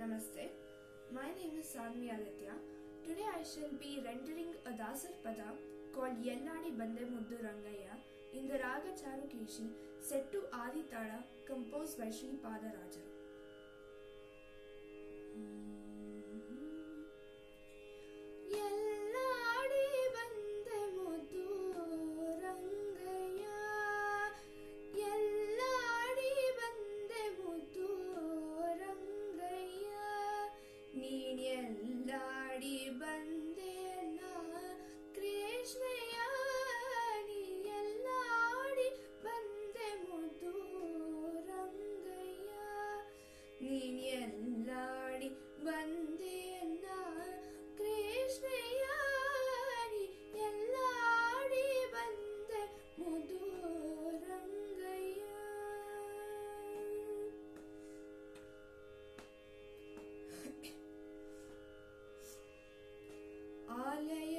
Namaste. My name is Sanmi Aditya. Today I shall be rendering a Dasar Pada called Yelladi Bande Muddu Rangaya in the Raga Charukeshi set to Adi Tada composed by Sri Padarajaru. ಎಲ್ಲಾಡಿ ಬಂದೆ ನಾ ಕೃಷ್ಣಯ್ಯ Hallelujah.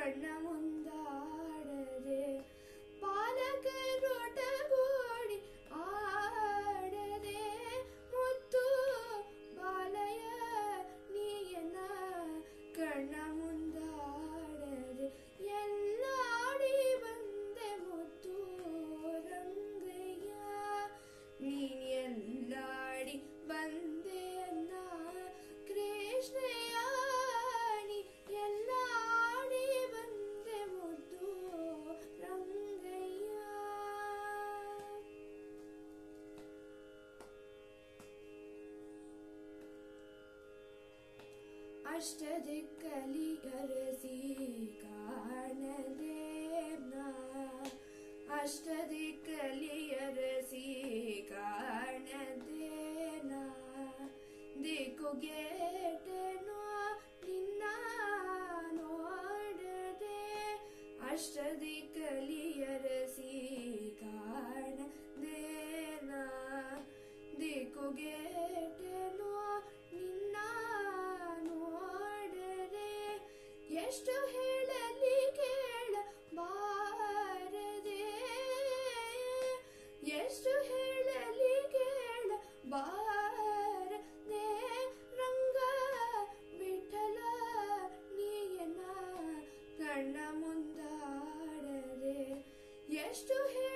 ಕಣ್ಣ ಮುಂದಾಡದೆ ಬಾಲಕರೊಡಗೂಡಿ ಆಡದೆ ಮುತ್ತು ಬಾಲಯ ನೀಯನ ಕಣ್ಣ ಮುಂದಾಡದೆ ಎಲ್ಲಾಡಿ ಬಂದೆ ಮುತ್ತು ರಂಗಯ್ಯ ನೀನ್ ಎಲ್ಲಾಡಿ ಬಂದೆ ನಾ ಕೃಷ್ಣಯ್ಯ അഷ്ടദിക്കലിയരസി കാണദേവ അഷ്ടദിക്കലിയരസി കാണദേന ദിക്കുകേട്ടനോ നിന്ന നോടതെ അഷ്ടദിക്കലിയരസി കാണദേന ദിക്കുകേ ಎಷ್ಟು ಹೇಳಲಿ ಕೇಳ ಬಾರದೆ. ಎಷ್ಟು ಹೇಳಲಿ ಕೇಳ ಬಾರದೆ. ರಂಗ ವಿಠಲ ನೀಯನ ಕಣ್ಣ ಮುಂದಾಡದೆ. ಎಷ್ಟು ಹೇಳಲಿ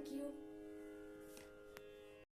Thank you.